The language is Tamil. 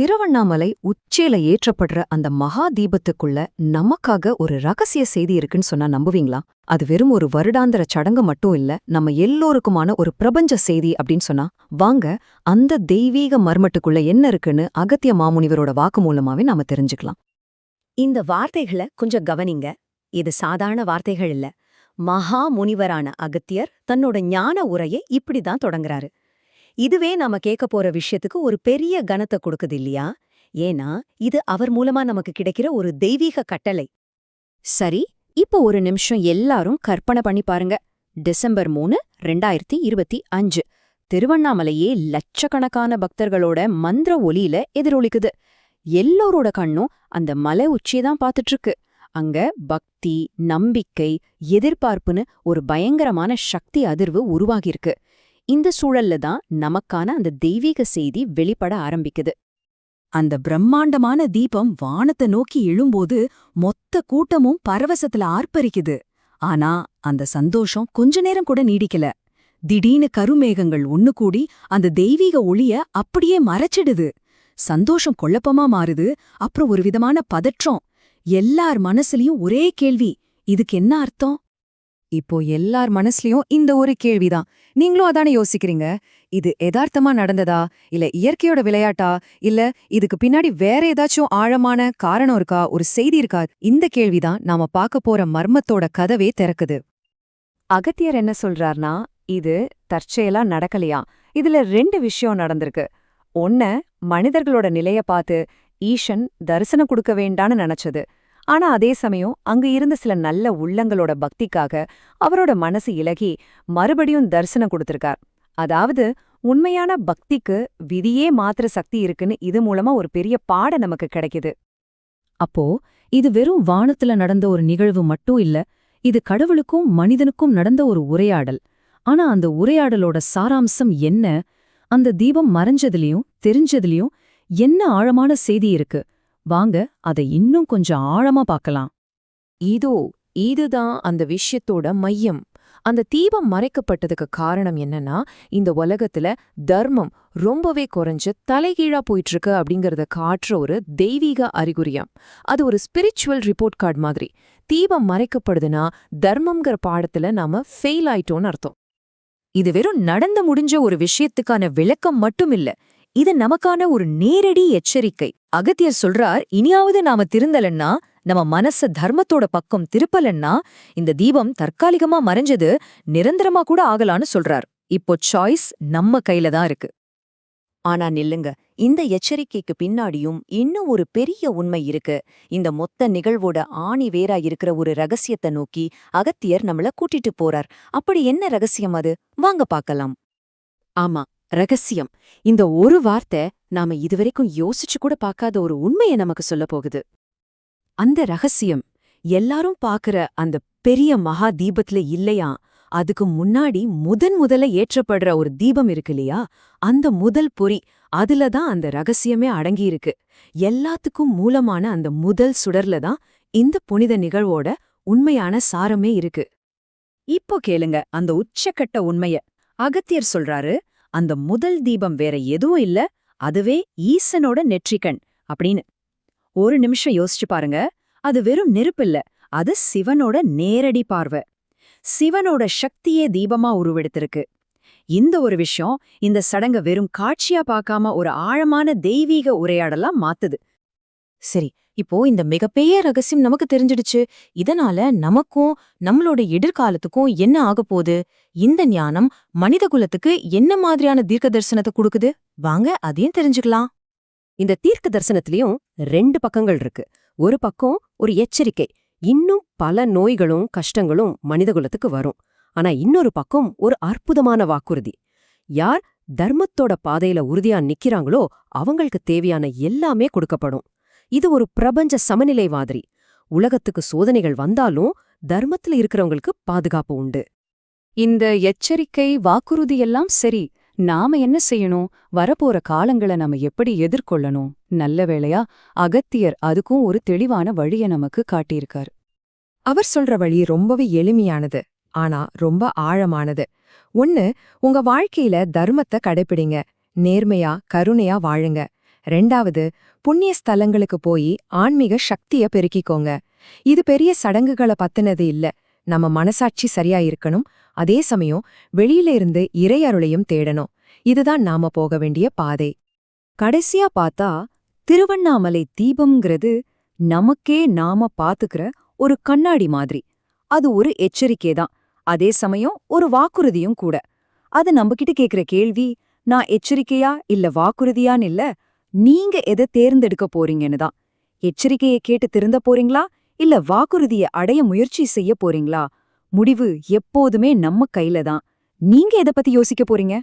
திருவண்ணாமலை உச்சியில ஏற்றப்படுற அந்த மகா தீபத்துக்குள்ள நமக்காக ஒரு ரகசிய செய்தி இருக்குன்னு சொன்னா நம்புவீங்களா? அது வெறும் ஒரு வருடாந்திர சடங்கு மட்டும் இல்ல நம்ம எல்லோருக்குமான ஒரு பிரபஞ்ச செய்தி அப்படின்னு சொன்னா வாங்க அந்த தெய்வீக மர்மட்டுக்குள்ள என்ன இருக்குன்னு அகத்திய மாமுனிவரோட வாக்கு மூலமாவே நாம தெரிஞ்சுக்கலாம். இந்த வார்த்தைகளை கொஞ்சம் கவனிங்க. இது சாதாரண வார்த்தைகள் இல்ல. மகா முனிவரான அகத்தியர் தன்னோட ஞான உரையை இப்படிதான் தொடங்குறாரு. இதுவே நாம கேட்க போற விஷயத்துக்கு ஒரு பெரிய கனத்தை கொடுக்குது இல்லையா? ஏன்னா இது அவர் மூலமா நமக்கு கிடைக்கிற ஒரு தெய்வீக கட்டளை. சரி இப்போ ஒரு நிமிஷம் எல்லாரும் கற்பனை பண்ணி பாருங்க. டிசம்பர் மூணு ரெண்டாயிரத்தி இருபத்தி அஞ்சு. திருவண்ணாமலையே லட்சக்கணக்கான பக்தர்களோட மந்திர ஒலியில எதிரொலிக்குது. எல்லோரோட கண்ணும் அந்த மலை உச்சியதான் பார்த்துட்டு இருக்கு அங்க பக்தி நம்பிக்கை எதிர்பார்ப்புன்னு ஒரு பயங்கரமான சக்தி அதிர்வு உருவாகியிருக்கு. இந்த சூழல்ல தான் நமக்கான அந்த தெய்வீக செய்தி வெளிப்பட ஆரம்பிக்குது. அந்த பிரம்மாண்டமான தீபம் வானத்தை நோக்கி எழும்போது மொத்த கூட்டமும் பரவசத்துல ஆர்ப்பரிக்குது. ஆனா அந்த சந்தோஷம் கொஞ்ச நேரம் கூட நீடிக்கல. திடீர்னு கருமேகங்கள் ஒன்னு கூடி அந்த தெய்வீக ஒளிய அப்படியே மறைச்சிடுது. சந்தோஷம் குழப்பமா மாறுது. அப்புறம் ஒரு விதமான பதற்றம். எல்லார் மனசுலயும் ஒரே கேள்வி இதுக்கு என்ன அர்த்தம்? இப்போ எல்லார் மனசுலயும் இந்த ஒரு கேள்விதான். நீங்களும் அதானே யோசிக்கிறீங்க? இது எதார்த்தமா நடந்ததா? இல்ல இயற்கையோட விளையாட்டா? இல்ல இதுக்கு பின்னாடி வேற ஏதாச்சும் ஆழமான காரணம் இருக்கா? ஒரு செய்தி இருக்கா? இந்த கேள்விதான் நாம பார்க்க போற மர்மத்தோட கதவே திறக்குது. அகத்தியர் என்ன சொல்றார்னா இது தற்செயலா நடக்கலையா? இதுல ரெண்டு விஷயம் நடந்திருக்கு. ஒன்ன மனிதர்களோட நிலைய பார்த்து ஈஷன் தரிசனம் கொடுக்க வேண்டான்னு நினைச்சது. ஆனா அதே சமயம் அங்க இருந்த சில நல்ல உள்ளங்களோட பக்திக்காக அவரோட மனசு இலகி மறுபடியும் தரிசனம் கொடுத்திருக்கார். அதாவது உண்மையான பக்திக்கு விதியே மாத்திர சக்தி இருக்குன்னு இது மூலமா ஒரு பெரிய பாட நமக்கு கிடைக்குது. அப்போ இது வெறும் வானத்துல நடந்த ஒரு நிகழ்வு மட்டும் இல்ல இது கடவுளுக்கும் மனிதனுக்கும் நடந்த ஒரு உரையாடல். ஆனா அந்த உரையாடலோட சாராம்சம் என்ன? அந்த தீபம் மறைஞ்சதுலயும் தெரிஞ்சதுலயும் என்ன ஆழமான செய்தி இருக்கு? வாங்க அதை இன்னும் கொஞ்சம் ஆழமா பார்க்கலாம். இதோ இதுதான் அந்த விஷயத்தோட மையம். அந்த தீபம் மறைக்கப்பட்டதுக்கு காரணம் என்னன்னா இந்த உலகத்துல தர்மம் ரொம்பவே குறைஞ்சு தலைகீழா போயிட்டு இருக்கு அப்படிங்கறத காட்டுற ஒரு தெய்வீக அறிகுறியாம். அது ஒரு ஸ்பிரிச்சுவல் ரிப்போர்ட் கார்டு மாதிரி. தீபம் மறைக்கப்படுதுன்னா தர்மம்ங்கிற பாடத்துல நாம ஃபெயில் ஆயிட்டோம்னு அர்த்தம். இது வெறும் நடந்து முடிஞ்ச ஒரு விஷயத்துக்கான விளக்கம் மட்டும் இல்ல. இது நமக்கான ஒரு நேரடி எச்சரிக்கை. அகத்தியர் சொல்றார் இனியாவது நாம திருந்தலன்னா நம்ம மனச தர்மத்தோட பக்கம் திருப்பலன்னா இந்த தீபம் தற்காலிகமா மறைஞ்சது நிரந்தரமா கூட ஆகலான்னு சொல்றார். இப்போ சாய்ஸ் நம்ம கையில தான் இருக்கு. ஆனா நில்லுங்க இந்த எச்சரிக்கைக்கு பின்னாடியும் இன்னும் ஒரு பெரிய உண்மை இருக்கு. இந்த மொத்த நிகழ்வோட ஆணி வேரா இருக்கிற ஒரு ரகசியத்தை நோக்கி அகத்தியர் நம்மள கூட்டிட்டு போறார். அப்படி என்ன ரகசியம் அது? வாங்க பார்க்கலாம். ஆமா ரகசியம். இந்த ஒரு வார்த்தை நாம இதுவரைக்கும் யோசிச்சு கூட பார்க்காத ஒரு உண்மையை நமக்கு சொல்ல போகுது. அந்த ரகசியம் எல்லாரும் பாக்குற அந்த பெரிய மகா தீபத்துல இல்லையா? அதுக்கு முன்னாடி முதன் முதல்ல ஏற்றப்படுற ஒரு தீபம் இருக்கு இல்லையா? அந்த முதல் பொறி அதுல தான் அந்த ரகசியமே அடங்கியிருக்கு எல்லாத்துக்கும் மூலமான அந்த முதல் சுடர்ல தான் இந்த புனித நிகழ்வோட உண்மையான சாரமே இருக்கு. இப்போ கேளுங்க அந்த உச்சக்கட்ட உண்மைய. அகத்தியர் சொல்றாரு அந்த முதல் தீபம் வேற எதுவும் இல்ல அதுவே ஈசனோட நெற்றிக்கண் அப்படின்னு. ஒரு நிமிஷம் யோசிச்சு பாருங்க அது வெறும் நெருப்பில்ல அது சிவனோட நேரடி பார்வை. சிவனோட சக்தியே தீபமா உருவெடுத்திருக்கு. இந்த ஒரு விஷயம் இந்த சடங்க வெறும் காட்சியா பார்க்காம ஒரு ஆழமான தெய்வீக உரையாடலாம் மாத்துது. சரி இப்போ இந்த மிகப்பெரிய ரகசியம் நமக்கு தெரிஞ்சிடுச்சு. இதனால நமக்கும் நம்மளோட எதிர்காலத்துக்கும் என்ன ஆக போகுது? இந்த ஞானம் மனித குலத்துக்கு என்ன மாதிரியான தீர்க்க தரிசனத்தை கொடுக்குது? வாங்க அதையும் தெரிஞ்சுக்கலாம். இந்த தீர்க்க தரிசனத்திலையும் ரெண்டு பக்கங்கள் இருக்கு. ஒரு பக்கம் ஒரு எச்சரிக்கை. இன்னும் பல நோய்களும் கஷ்டங்களும் மனிதகுலத்துக்கு வரும். ஆனா இன்னொரு பக்கம் ஒரு அற்புதமான வாக்குறுதி. யார் தர்மத்தோட பாதையில உறுதியா நிக்கிறாங்களோ அவங்களுக்கு தேவையான எல்லாமே கொடுக்கப்படும். இது ஒரு பிரபஞ்ச சமநிலை மாதிரி. உலகத்துக்கு சோதனைகள் வந்தாலும் தர்மத்துல இருக்கிறவங்களுக்கு பாதுகாப்பு உண்டு. இந்த எச்சரிக்கை வாக்குறுதி எல்லாம் சரி. நாம என்ன செய்யணும்? வரப்போற காலங்களை நாம எப்படி எதிர்கொள்ளணும்? நல்ல வேளையா அகத்தியர் அதுக்கும் ஒரு தெளிவான வழிய நமக்கு காட்டியிருக்கார். அவர் சொல்ற வழி ரொம்பவே எளிமையானது ஆனா ரொம்ப ஆழமானது. ஒன்னு உங்க வாழ்க்கையில தர்மத்தை கடைப்பிடிங்க. நேர்மையா கருணையா வாழுங்க. ரெண்டாவது புண்ணிய ஸ்தலங்களுக்கு போய் ஆன்மீக சக்திய பெருக்கிக்கோங்க. இது பெரிய சடங்குகளை பத்தினது இல்ல. நம்ம மனசாட்சி சரியா இருக்கணும். அதே சமயம் வெளியில இருந்து இறையருளையும் தேடணும். இதுதான் நாம போக வேண்டிய பாதை. கடைசியா பார்த்தா திருவண்ணாமலை தீபம்ங்கிறது நமக்கே நாம பாத்துக்கிற ஒரு கண்ணாடி மாதிரி. அது ஒரு எச்சரிக்கை தான். அதே சமயம் ஒரு வாக்குறுதியும் கூட. அது நம்மகிட்ட கேக்குற கேள்வி நான் எச்சரிக்கையா இல்ல வாக்குறுதியான்னு இல்ல நீங்க எதை தேர்ந்தெடுக்க போறீங்கன்னு தான். எச்சரிக்கையை கேட்டு திருந்த போறீங்களா? இல்ல வாக்குறுதியை அடைய முயற்சி செய்ய போறீங்களா? முடிவு எப்போதுமே நம்ம கையில தான். நீங்க எதை பத்தி யோசிக்க போறீங்க?